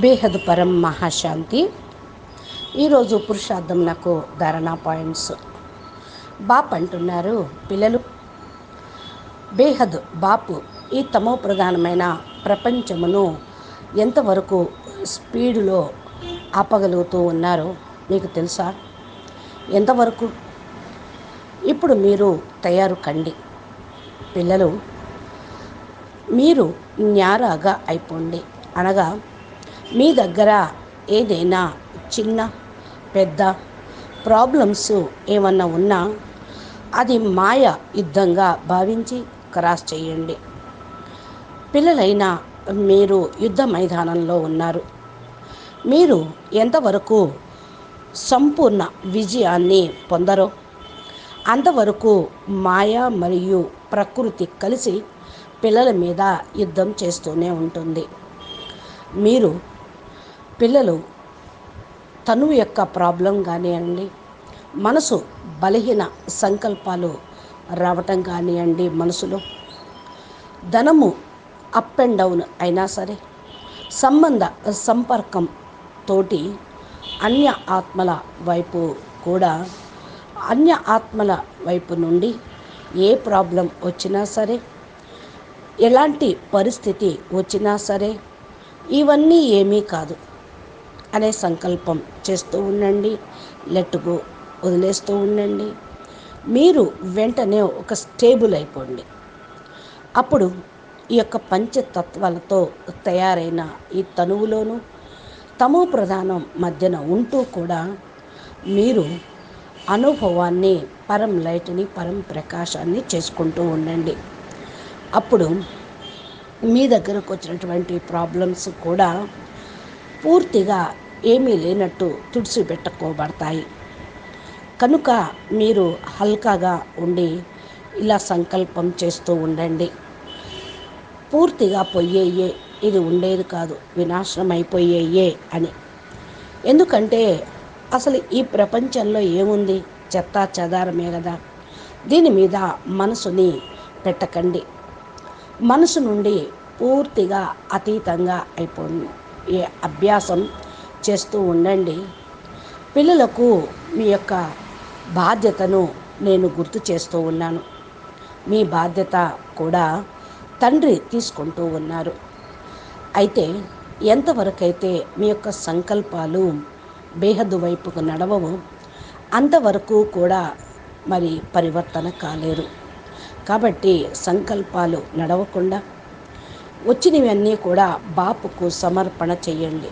బేహద్ పరం మహాశాంతి. ఈరోజు పురుషార్థం నాకు ధారణా పాయింట్స్. బాప్ అంటున్నారు పిల్లలు బేహద్ బాపు ఈ తమో ప్రధానమైన ప్రపంచమును ఎంతవరకు స్పీడులో ఆపగలుగుతూ ఉన్నారో మీకు తెలుసా? ఎంతవరకు? ఇప్పుడు మీరు తయారు కండి. పిల్లలు మీరు న్యారాగా అయిపోండి. అనగా మీ దగ్గర ఏదైనా చిన్న పెద్ద ప్రాబ్లమ్స్ ఏమన్నా ఉన్నా అది మాయ యుద్ధంగా భావించి క్రాస్ చేయండి. పిల్లలైన మీరు యుద్ధ మైదానంలో ఉన్నారు. మీరు ఎంతవరకు సంపూర్ణ విజయాన్ని పొందరో అంతవరకు మాయ మరియు ప్రకృతి కలిసి పిల్లల మీద యుద్ధం చేస్తూనే ఉంటుంది. మీరు పిల్లలు తను యొక్క ప్రాబ్లం కానివ్వండి మనసు బలహీన సంకల్పాలు రావటం కానివ్వండి మనసులో ధనము అప్ అండ్ డౌన్ అయినా సరే సంబంధ సంపర్కం తోటి అన్య ఆత్మల వైపు కూడా అన్య ఆత్మల వైపు నుండి ఏ ప్రాబ్లం వచ్చినా సరే ఎలాంటి పరిస్థితి వచ్చినా సరే ఇవన్నీ ఏమీ కాదు. అనే సంకల్పం చేస్తూ ఉండండి లెట్టుకు వదిలేస్తూ ఉండండి. మీరు వెంటనే ఒక స్టేబుల్ అయిపోండి. అప్పుడు ఈ యొక్క పంచతత్వాలతో తయారైన ఈ తనువులోనూ తమో ప్రధానం మధ్యన ఉంటూ కూడా మీరు అనుభవాన్ని పరం లైట్ని పరం ప్రకాశాన్ని చేసుకుంటూ ఉండండి. అప్పుడు మీ దగ్గరకు వచ్చినటువంటి ప్రాబ్లమ్స్ కూడా పూర్తిగా ఏమీ లేనట్టు తుడిచిపెట్టుకోబడతాయి కనుక మీరు హల్కాగా ఉండి ఇలా సంకల్పం చేస్తూ ఉండండి. పూర్తిగా పోయేయే ఇది ఉండేది కాదు వినాశనం అయిపోయేయే అని. ఎందుకంటే అసలు ఈ ప్రపంచంలో ఏముంది? చెత్త చెదారమే కదా. దీని మీద మనసుని పెట్టకండి. మనసు నుండి పూర్తిగా అతీతంగా అయిపోయింది ఈ అభ్యాసం చేస్తూ ఉండండి. పిల్లలకు మీ యొక్క బాధ్యతను నేను గుర్తు చేస్తూ ఉన్నాను. మీ బాధ్యత కూడా తండ్రి తీసుకుంటూ ఉన్నారు. అయితే ఎంతవరకైతే మీ యొక్క సంకల్పాలు బేహద్దు వైపుకు నడవవు అంతవరకు కూడా మరి పరివర్తన కాలేరు కాబట్టి సంకల్పాలు నడవకుండా వచ్చినవన్నీ కూడా బాపుకు సమర్పణ చేయండి.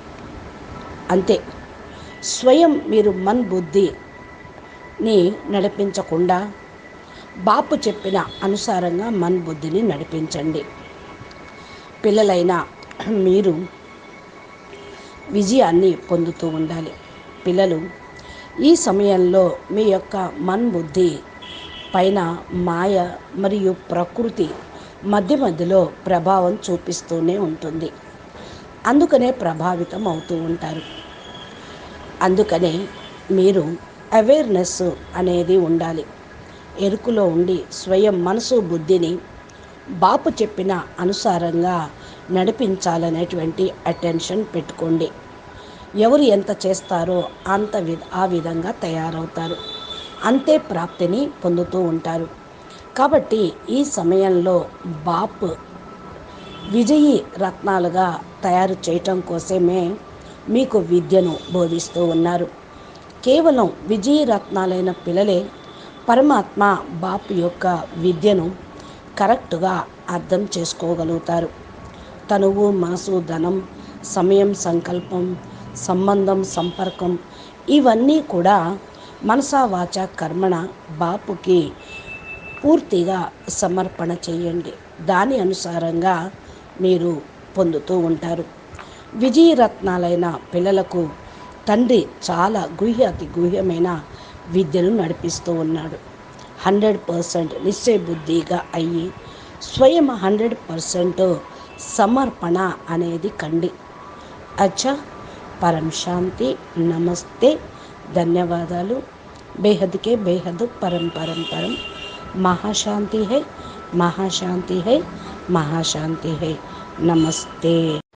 అంతే. స్వయం మీరు మన్ బుద్ధిని నడిపించకుండా బాపు చెప్పిన అనుసారంగా మన్ బుద్ధిని నడిపించండి. పిల్లలైన మీరు విజయాన్ని పొందుతూ ఉండాలి. పిల్లలు ఈ సమయంలో మీ యొక్క మన్ బుద్ధి పైన మాయ మరియు ప్రకృతి మధ్య మధ్యలో ప్రభావం చూపిస్తూనే ఉంటుంది. అందుకనే ప్రభావితం అవుతూ ఉంటారు. అందుకనే మీరు అవేర్నెస్ అనేది ఉండాలి. ఎరుకులో ఉండి స్వయం మనసు బుద్ధిని బాపు చెప్పిన అనుసారంగా నడిపించాలనేటువంటి అటెన్షన్ పెట్టుకోండి. ఎవరు ఎంత చేస్తారో అంత వి ఆ విధంగా తయారవుతారు. అంతే ప్రాప్తిని పొందుతూ ఉంటారు. కాబట్టి ఈ సమయంలో బాప్ విజయీ రత్నాలుగా తయారు చేయటం కోసమే మీకు విద్యను బోధిస్తూ ఉన్నారు. కేవలం విజయరత్నాలైన పిల్లలే పరమాత్మ బాపు యొక్క విద్యను కరెక్ట్గా అర్థం చేసుకోగలుగుతారు. తనువు మనసు ధనం సమయం సంకల్పం సంబంధం సంపర్కం ఇవన్నీ కూడా మనసా వాచ కర్మణ బాపుకి పూర్తిగా సమర్పణ చేయండి. దాని అనుసారంగా మీరు పొందుతూ ఉంటారు. విజయరత్నాలైన పిల్లలకు తండ్రి చాలా గుహ్య అతి గుహ్యమైన విద్యను నడిపిస్తూ ఉన్నాడు. హండ్రెడ్ పర్సెంట్ నిశ్చయబుద్ధిగా అయ్యి స్వయం హండ్రెడ్ పర్సెంట్ సమర్పణ అనేది కండి. అచ్చా పరం శాంతి నమస్తే ధన్యవాదాలు. బేహద్కే బేహద్ పరం పరం పరం. మహాశాంతి హై మహాశాంతి హై మహాశాంతి హై. Namaste.